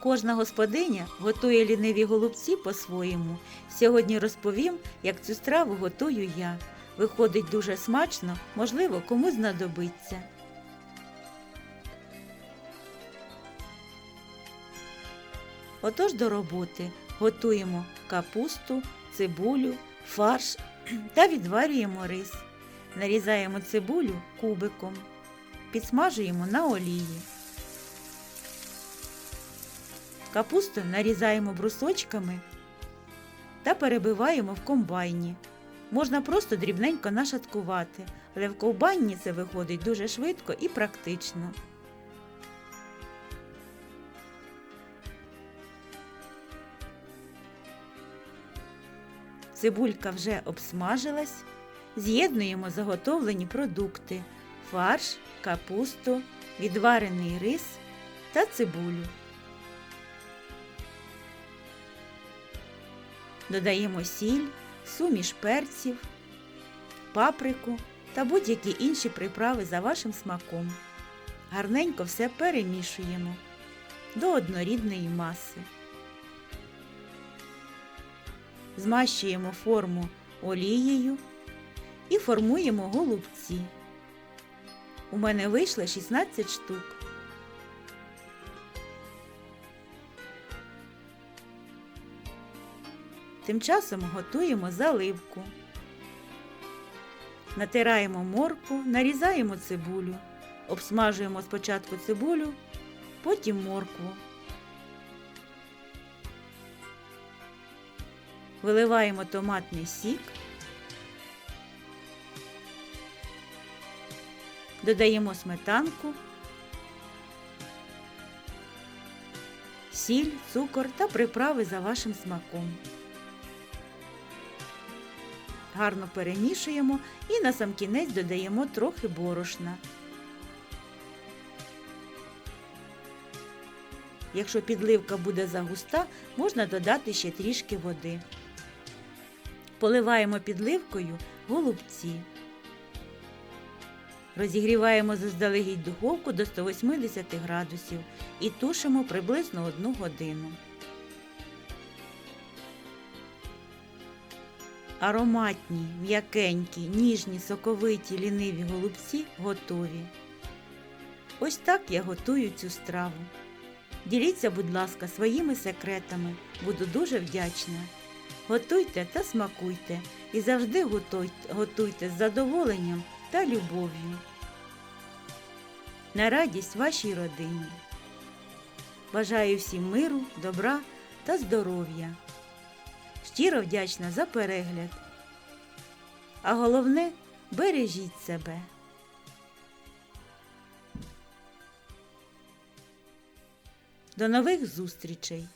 Кожна господиня готує ліниві голубці по-своєму. Сьогодні розповім, як цю страву готую я. Виходить дуже смачно, можливо, комусь знадобиться. Отож до роботи готуємо капусту, цибулю, фарш та відварюємо рис. Нарізаємо цибулю кубиком, підсмажуємо на олії. Капусту нарізаємо брусочками та перебиваємо в комбайні. Можна просто дрібненько нашаткувати, але в ковбайні це виходить дуже швидко і практично. Цибулька вже обсмажилась. З'єднуємо заготовлені продукти фарш, капусту, відварений рис та цибулю. Додаємо сіль, суміш перців, паприку та будь-які інші приправи за вашим смаком. Гарненько все перемішуємо до однорідної маси. Змащуємо форму олією і формуємо голубці. У мене вийшло 16 штук. Тим часом готуємо заливку. Натираємо моркву, нарізаємо цибулю. Обсмажуємо спочатку цибулю, потім моркву. Виливаємо томатний сік. Додаємо сметанку, сіль, цукор та приправи за вашим смаком. Гарно перемішуємо і на сам кінець додаємо трохи борошна. Якщо підливка буде загуста, можна додати ще трішки води. Поливаємо підливкою голубці. Розігріваємо заздалегідь духовку до 180 градусів і тушимо приблизно 1 годину. Ароматні, м'якенькі, ніжні, соковиті, ліниві голубці готові. Ось так я готую цю страву. Діліться, будь ласка, своїми секретами. Буду дуже вдячна. Готуйте та смакуйте і завжди готуйте, з задоволенням та любов'ю. На радість вашій родині. Бажаю всім миру, добра та здоров'я. Щиро вдячна за перегляд. А головне бережіть себе. До нових зустрічей!